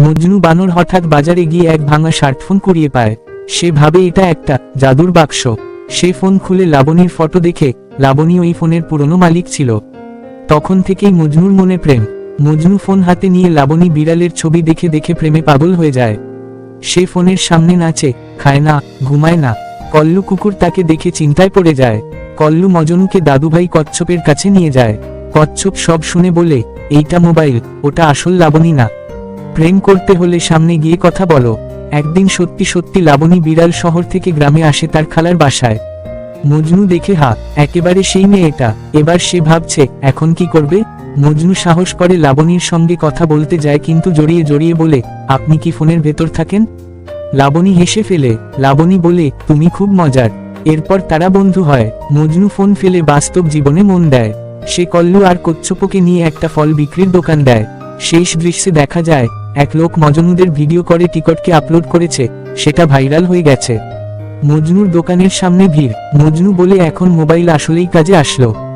মজনু বানর হঠাৎ বাজারে গিয়ে এক ভাঙা স্মার্টফোন কুড়িয়ে পায়। সে ভাবে এটা একটা জাদুর বাক্স। সে ফোন খুলে লাবণীর ফটো দেখে লাবণী ওই ফোনের পুরনো মালিক ছিল। তখন থেকেই মজনুর মনে প্রেম। মজনু ফোন হাতে নিয়ে লাবণী বিড়ালের ছবি দেখে দেখে প্রেমে পাগল হয়ে যায়। সে ফোনের সামনে নাচে, খায় না, ঘুমায় না। কল্লু কুকুর তাকে দেখে চিন্তায় পড়ে যায়। কল্লু মজনুকে দাদুভাই কচ্ছপের কাছে নিয়ে যায়। কচ্ছপ সব শুনে বলে, এইটা মোবাইল, ওটা আসল লাবণী না। প্রেম করতে হলে সামনে গিয়ে কথা বলো। একদিন সত্যি সত্যি লাবণী বিড়াল শহর থেকে গ্রামে আসে তার খালার বাসায়। মজনু দেখে, হা, একেবারে সেই মেয়েটা। এবার সে ভাবছে, এখন কি করবে? মজনু সাহস করে লাবণীর সঙ্গে কথা বলতে যায় কিন্তু জড়িয়ে জড়িয়ে বলে, আপনি কি ফোনের ভেতর থাকেন? লাবণী হেসে ফেলে, লাবণী বলে, তুমি খুব মজার। এরপর তারা বন্ধু হয়। মজনু ফোন ফেলে বাস্তব জীবনে মন দেয়। সে কল্লু আর কচ্ছপকে নিয়ে একটা ফল বিক্রির দোকান দেয়। শেষ দৃশ্যে দেখা যায়, এক লোক মজনুদের ভিডিও করে টিকটকে আপলোড করেছে, সেটা ভাইরাল হয়ে গেছে। মজনুর দোকানের সামনে ভিড়, মজনু বলে এখন মোবাইল আসলেই কাজে আসলো।